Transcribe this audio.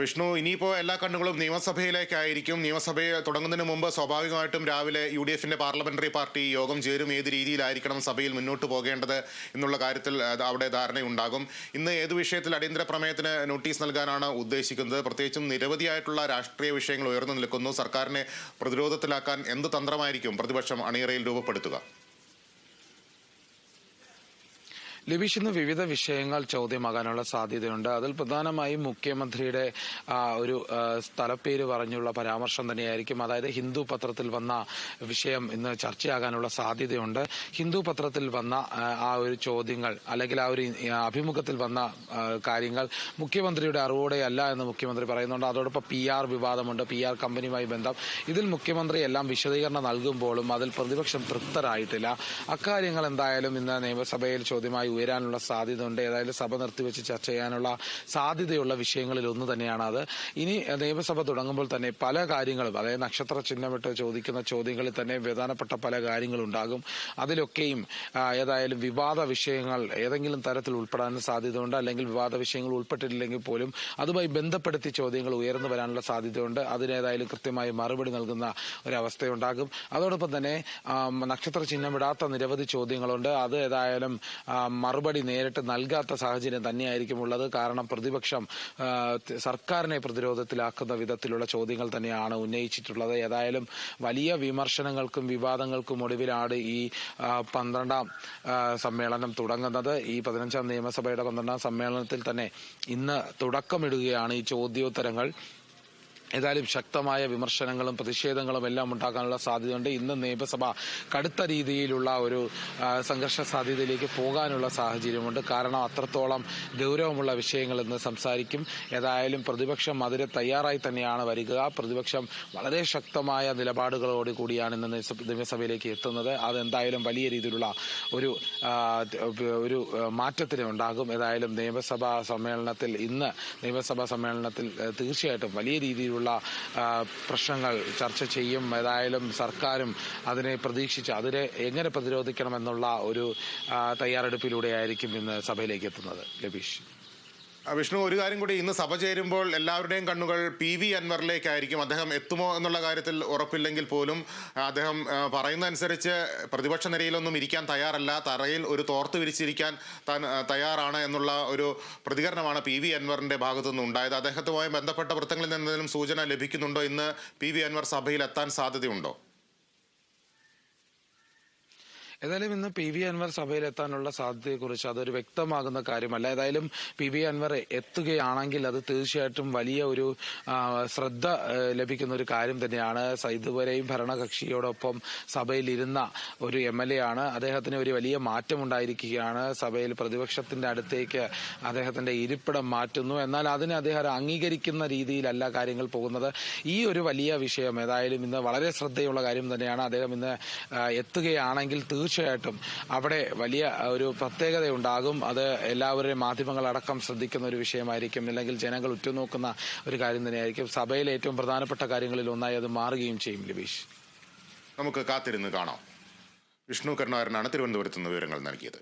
വിഷ്ണു ഇനിയിപ്പോൾ എല്ലാ കണ്ണുകളും നിയമസഭയിലേക്കായിരിക്കും. നിയമസഭയെ തുടങ്ങുന്നതിന് മുമ്പ് സ്വാഭാവികമായിട്ടും രാവിലെ യു ഡി എഫിന്റെ പാർലമെന്ററി പാർട്ടി യോഗം ചേരും. ഏത് രീതിയിലായിരിക്കണം സഭയിൽ മുന്നോട്ട് പോകേണ്ടത് എന്നുള്ള കാര്യത്തിൽ അവിടെ ധാരണയുണ്ടാകും. ഇന്ന് ഏത് വിഷയത്തിൽ അടിയന്തര പ്രമേയത്തിന് നോട്ടീസ് നൽകാനാണ് ഉദ്ദേശിക്കുന്നത്? പ്രത്യേകിച്ചും നിരവധിയായിട്ടുള്ള രാഷ്ട്രീയ വിഷയങ്ങൾ ഉയർന്നു നിൽക്കുന്നു. സർക്കാരിനെ പ്രതിരോധത്തിലാക്കാൻ എന്ത് തന്ത്രമായിരിക്കും പ്രതിപക്ഷം അണിയറയിൽ രൂപപ്പെടുത്തുക? ലിബീഷ് ഇന്ന് വിവിധ വിഷയങ്ങൾ ചോദ്യമാകാനുള്ള സാധ്യതയുണ്ട്. അതിൽ പ്രധാനമായും മുഖ്യമന്ത്രിയുടെ ഒരു സ്ഥലപ്പേര് പറഞ്ഞുള്ള പരാമർശം തന്നെയായിരിക്കും. അതായത് ഹിന്ദു പത്രത്തിൽ വന്ന വിഷയം ഇന്ന് ചർച്ചയാകാനുള്ള സാധ്യതയുണ്ട്. ഹിന്ദു പത്രത്തിൽ വന്ന ആ ഒരു ചോദ്യങ്ങൾ അല്ലെങ്കിൽ ആ ഒരു അഭിമുഖത്തിൽ വന്ന കാര്യങ്ങൾ മുഖ്യമന്ത്രിയുടെ അറിവോടെ അല്ല എന്ന് മുഖ്യമന്ത്രി പറയുന്നുണ്ട്. അതോടൊപ്പം പി ആർ വിവാദമുണ്ട്. പി ആർ കമ്പനിയുമായി ബന്ധം. ഇതിൽ മുഖ്യമന്ത്രി എല്ലാം വിശദീകരണം നൽകുമ്പോഴും അതിൽ പ്രതിപക്ഷം തൃപ്തരായിട്ടില്ല. അക്കാര്യങ്ങൾ എന്തായാലും ഇന്ന് നിയമസഭയിൽ ചോദ്യമായി ഉയരാനുള്ള സാധ്യത ഉണ്ട് ഏതായാലും സഭ നിർത്തിവെച്ച് ചർച്ച ചെയ്യാനുള്ള സാധ്യതയുള്ള വിഷയങ്ങളിൽ ഒന്ന് തന്നെയാണ് അത്. ഇനി നിയമസഭ തുടങ്ങുമ്പോൾ തന്നെ പല കാര്യങ്ങളും അതായത് നക്ഷത്ര ചിഹ്നമിട്ട് ചോദിക്കുന്ന ചോദ്യങ്ങളിൽ തന്നെ പ്രധാനപ്പെട്ട പല കാര്യങ്ങളും ഉണ്ടാകും അതിലൊക്കെയും ഏതായാലും വിവാദ വിഷയങ്ങൾ ഏതെങ്കിലും തരത്തിൽ ഉൾപ്പെടാൻ സാധ്യതയുണ്ട്. അല്ലെങ്കിൽ വിവാദ വിഷയങ്ങൾ ഉൾപ്പെട്ടിട്ടില്ലെങ്കിൽ പോലും അതുമായി ബന്ധപ്പെടുത്തി ചോദ്യങ്ങൾ ഉയർന്നു വരാനുള്ള സാധ്യതയുണ്ട്. അതിനേതായാലും കൃത്യമായി മറുപടി നൽകുന്ന ഒരവസ്ഥയുണ്ടാകും. അതോടൊപ്പം തന്നെ നക്ഷത്ര ചിഹ്നമിടാത്ത നിരവധി ചോദ്യങ്ങളുണ്ട്. അത് ഏതായാലും മറുപടി നേരിട്ട് നൽകാത്ത സാഹചര്യം തന്നെയായിരിക്കും ഉള്ളത്. കാരണം പ്രതിപക്ഷം സർക്കാരിനെ പ്രതിരോധത്തിലാക്കുന്ന വിധത്തിലുള്ള ചോദ്യങ്ങൾ തന്നെയാണ് ഉന്നയിച്ചിട്ടുള്ളത്. ഏതായാലും വലിയ വിമർശനങ്ങൾക്കും വിവാദങ്ങൾക്കും ഒടുവിലാണ് ഈ പന്ത്രണ്ടാം സമ്മേളനം തുടങ്ങുന്നത്. ഈ പതിനഞ്ചാം നിയമസഭയുടെ പന്ത്രണ്ടാം സമ്മേളനത്തിൽ തന്നെ ഇന്ന് തുടക്കമിടുകയാണ് ഈ ചോദ്യോത്തരങ്ങൾ. ഏതായാലും ശക്തമായ വിമർശനങ്ങളും പ്രതിഷേധങ്ങളും എല്ലാം ഉണ്ടാക്കാനുള്ള സാധ്യതയുണ്ട്. ഇന്ന് നിയമസഭ കടുത്ത രീതിയിലുള്ള ഒരു സംഘർഷ സാധ്യതയിലേക്ക് പോകാനുള്ള സാഹചര്യമുണ്ട്. കാരണം അത്രത്തോളം ഗൗരവമുള്ള വിഷയങ്ങൾ ഇന്ന് സംസാരിക്കും. ഏതായാലും പ്രതിപക്ഷം അതിന് തയ്യാറായി തന്നെയാണ് വരിക. പ്രതിപക്ഷം വളരെ ശക്തമായ നിലപാടുകളോട് കൂടിയാണ് ഇന്ന് നിയമസഭയിലേക്ക് എത്തുന്നത്. അതെന്തായാലും വലിയ രീതിയിലുള്ള ഒരു ഒരു മാറ്റത്തിന് ഉണ്ടാകും. ഏതായാലും നിയമസഭാ സമ്മേളനത്തിൽ ഇന്ന് നിയമസഭാ സമ്മേളനത്തിൽ തീർച്ചയായിട്ടും വലിയ രീതിയിലുള്ള ആ, പ്രശ്നങ്ങൾ ചർച്ച ചെയ്യും. ഏതായാലും സർക്കാരും അതിനെ പ്രതീക്ഷിച്ച് അതിനെ എങ്ങനെ പ്രതിരോധിക്കണമെന്നുള്ള ഒരു തയ്യാറെടുപ്പിലൂടെയായിരിക്കും ഇന്ന് സഭയിലേക്ക് എത്തുന്നത്. ലബീഷ് വിഷ്ണു ഒരു കാര്യം കൂടി ഇന്ന് സഭ ചേരുമ്പോൾ എല്ലാവരുടെയും കണ്ണുകൾ പി വി അൻവറിലേക്കായിരിക്കും. അദ്ദേഹം എത്തുമോ എന്നുള്ള കാര്യത്തിൽ ഉറപ്പില്ലെങ്കിൽ പോലും അദ്ദേഹം പറയുന്നതനുസരിച്ച് പ്രതിപക്ഷ നിരയിലൊന്നും ഇരിക്കാൻ തയ്യാറല്ല. തറയിൽ ഒരു തോർത്ത് വിരിച്ചിരിക്കാൻ താൻ തയ്യാറാണ് എന്നുള്ള ഒരു പ്രതികരണമാണ് പി വി അൻവറിന്റെ ഭാഗത്തു നിന്ന് ഉണ്ടായത്. അദ്ദേഹത്തുമായി ബന്ധപ്പെട്ട വൃത്തങ്ങളിൽ നിന്നെങ്കിലും സൂചന ലഭിക്കുന്നുണ്ടോ? ഇന്ന് പി വി അൻവർ സഭയിൽ എത്താൻ സാധ്യതയുണ്ടോ? ഏതായാലും ഇന്ന് പി വി അൻവർ സഭയിലെത്താനുള്ള സാധ്യതയെക്കുറിച്ച് അതൊരു വ്യക്തമാകുന്ന കാര്യമല്ല. ഏതായാലും പി വി അൻവർ എത്തുകയാണെങ്കിൽ അത് തീർച്ചയായിട്ടും വലിയ ഒരു ശ്രദ്ധ ലഭിക്കുന്ന ഒരു കാര്യം തന്നെയാണ്. ഇതുവരെയും ഭരണകക്ഷിയോടൊപ്പം സഭയിൽ ഇരുന്ന ഒരു എം എൽ എ ആണ്. അദ്ദേഹത്തിന് ഒരു വലിയ മാറ്റം ഉണ്ടായിരിക്കുകയാണ് സഭയിൽ പ്രതിപക്ഷത്തിന്റെ അടുത്തേക്ക് അദ്ദേഹത്തിന്റെ ഇരിപ്പിടം മാറ്റുന്നു. എന്നാൽ അതിനെ അദ്ദേഹം അംഗീകരിക്കുന്ന രീതിയിലല്ല കാര്യങ്ങൾ പോകുന്നത്. ഈ ഒരു വലിയ വിഷയം ഏതായാലും ഇന്ന് വളരെ ശ്രദ്ധയുള്ള കാര്യം തന്നെയാണ്. അദ്ദേഹം ഇന്ന് എത്തുകയാണെങ്കിൽ എത്തുകയാണെങ്കിൽ തീർച്ചയായിട്ടും അവിടെ വലിയ ഒരു പ്രത്യേകതയുണ്ടാകും. അത് എല്ലാവരുടെയും മാധ്യമങ്ങളടക്കം ശ്രദ്ധിക്കുന്ന ഒരു വിഷയമായിരിക്കും. അല്ലെങ്കിൽ ജനങ്ങൾ ഉറ്റുനോക്കുന്ന ഒരു കാര്യം തന്നെയായിരിക്കും. സഭയിലെ ഏറ്റവും പ്രധാനപ്പെട്ട കാര്യങ്ങളിൽ ഒന്നായി അത് മാറുകയും ചെയ്യും ലബീഷ്. നമുക്ക് കാത്തിരുന്ന് കാണാം. വിഷ്ണു കരുണാകരനാണ് തിരുവനന്തപുരത്ത് നിന്ന് വിവരങ്ങൾ നൽകിയത്.